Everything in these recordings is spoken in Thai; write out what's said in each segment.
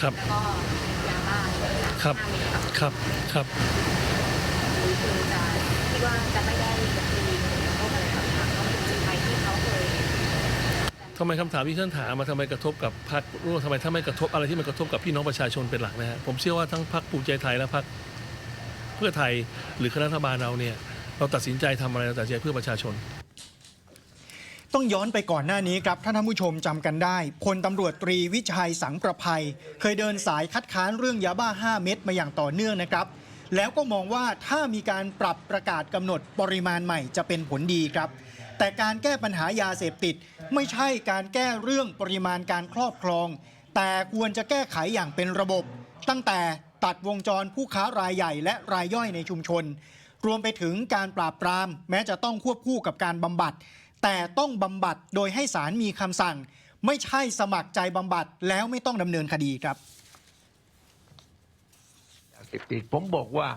ครับแล้วก็ยาบ้าใช่ไหมครับครับครับคือจะคิดว่าจะไม่ได้มีผลกระทบอะไรกับทางท้องถิ่นไปที่เขาเคยทำไมคำถามที่ท่านถามมาทำไมกระทบกับพรรคร่วมทำไมถ้าไม่กระทบอะไรที่มันกระทบกับพี่น้องประชาชนเป็นหลักนะฮะผมเชื่อว่าทั้งพรรคภูมิใจไทยและพรรคเพื่อไทยหรือคณะรัฐบาลเราเนี่ยเราตัดสินใจทำอะไรเราตัดสินใจเพื่อประชาชน ต้องย้อนไปก่อนหน้านี้ครับถ้าท่านผู้ชมจำกันได้พลตำรวจตรีวิชัยสังประภัย เคยเดินสายคัดค้านเรื่องยาบ้า 5 เม็ดมาอย่างต่อเนื่องนะครับ แล้วก็มองว่าถ้ามีการปรับประกาศกำหนดปริมาณใหม่จะเป็นผลดีครับ แต่การแก้ปัญหายาเสพติด ไม่ใช่การแก้เรื่องปริมาณการครอบครอง แต่ควรจะแก้ไขอย่างเป็นระบบ ตั้งแต่ตัดวงจรผู้ค้ารายใหญ่และรายย่อยในชุมชน รวมไปถึงการปราบปราม แม้จะต้องควบคู่กับการบำบัด แต่ต้องบำบัดโดยให้ศาลมีคำสั่ง ไม่ใช่สมัครใจบำบัดแล้วไม่ต้องดำเนินคดีครับยาเสพติดผมบอกว่า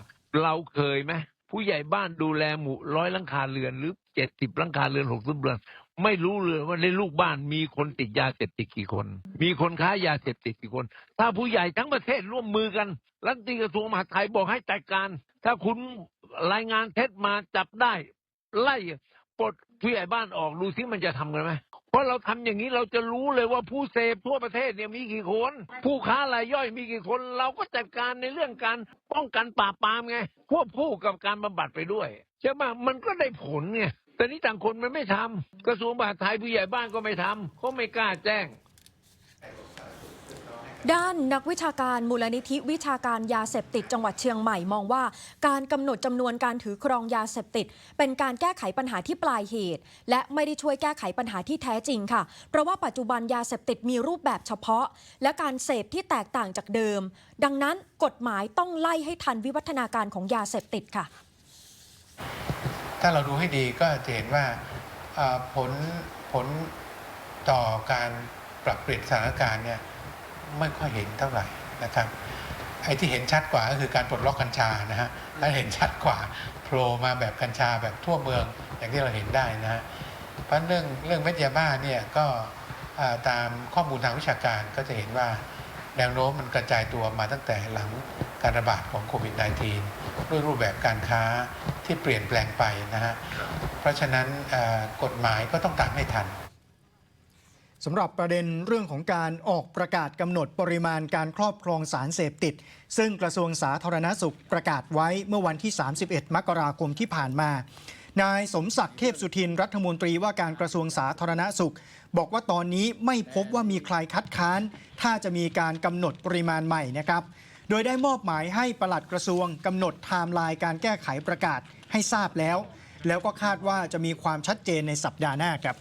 เราเคยไหมผู้ใหญ่บ้านดูแลหมู่ร้อยลังคาเรือนหรือเจ็ดสิบลังคาเรือนหกสิบเรือน ไม่รู้เลยว่าในลูกบ้านมีคนติดยาเสพติดกี่คน มีคนค้ายาเสพติดกี่คน ถ้าผู้ใหญ่ทั้งประเทศร่วมมือกันรัฐมนตรีกระทรวงมหาดไทยบอกให้จัดการ ถ้าคุณรายงานเท็จมาจับได้ ไล่ ปลดผู้ใหญ่บ้านออกดูซิมันจะทำกันไหมเพราะเราทำอย่างนี้เราจะรู้เลยว่าผู้เสพทั่วประเทศเนี่ยมีกี่คน ผู้ค้ารายย่อยมีกี่คน เราก็จัดการในเรื่องการป้องกันปราบปรามไงควบคู่กับการบำบัดไปด้วยใช่ไหมมันก็ได้ผลไงแต่นี่ต่างคนมันไม่ทำกระทรวงมหาดไทยผู้ใหญ่บ้านก็ไม่ทำเขาไม่กล้าแจ้ง ด้านนักวิชาการมูลนิธิวิชาการยาเสพติดจังหวัดเชียงใหม่มองว่า การกำหนดจำนวนการถือครองยาเสพติด เป็นการแก้ไขปัญหาที่ปลายเหตุ และไม่ได้ช่วยแก้ไขปัญหาที่แท้จริงค่ะ เพราะว่าปัจจุบันยาเสพติดมีรูปแบบเฉพาะ และการเสพที่แตกต่างจากเดิม ดังนั้นกฎหมายต้องไล่ให้ทันวิวัฒนาการของยาเสพติดค่ะ ถ้าเราดูให้ดีก็จะเห็นว่าผลผลต่อการปรับเปลี่ยนสถานการณ์เนี่ย ไม่ค่อยเห็นเท่าไหร่นะครับไอ้ที่เห็นชัดกว่าก็คือการปลดล็อกกัญชานะฮะและเห็นชัดกว่าโผล่มาแบบกัญชาแบบทั่วเมืองอย่างที่เราเห็นได้นะฮะเพราะเรื่องเรื่องเม็ดยาบ้าเนี่ยก็ตามข้อมูลทางวิชาการก็จะเห็นว่าแนวโน้มมันกระจายตัวมาตั้งแต่หลังการระบาดของโควิด -19 ด้วยรูปแบบการค้าที่เปลี่ยนแปลงไปนะฮะ เพราะฉะนั้นกฎหมายก็ต้องตามให้ทัน สำหรับประเด็นเรื่องของการออกประกาศกำหนดปริมาณการครอบครองสารเสพติด ซึ่งกระทรวงสาธารณสุขประกาศไว้เมื่อวันที่ 31 มกราคมที่ผ่านมา นายสมศักดิ์เทพสุทินรัฐมนตรีว่าการกระทรวงสาธารณสุข บอกว่าตอนนี้ไม่พบว่ามีใครคัดค้าน ถ้าจะมีการกำหนดปริมาณใหม่นะครับโดยได้มอบหมายให้ปลัดกระทรวงกำหนดไทม์ไลน์การแก้ไขประกาศให้ทราบแล้ว แล้วก็คาดว่าจะมีความชัดเจนในสัปดาห์หน้าครับ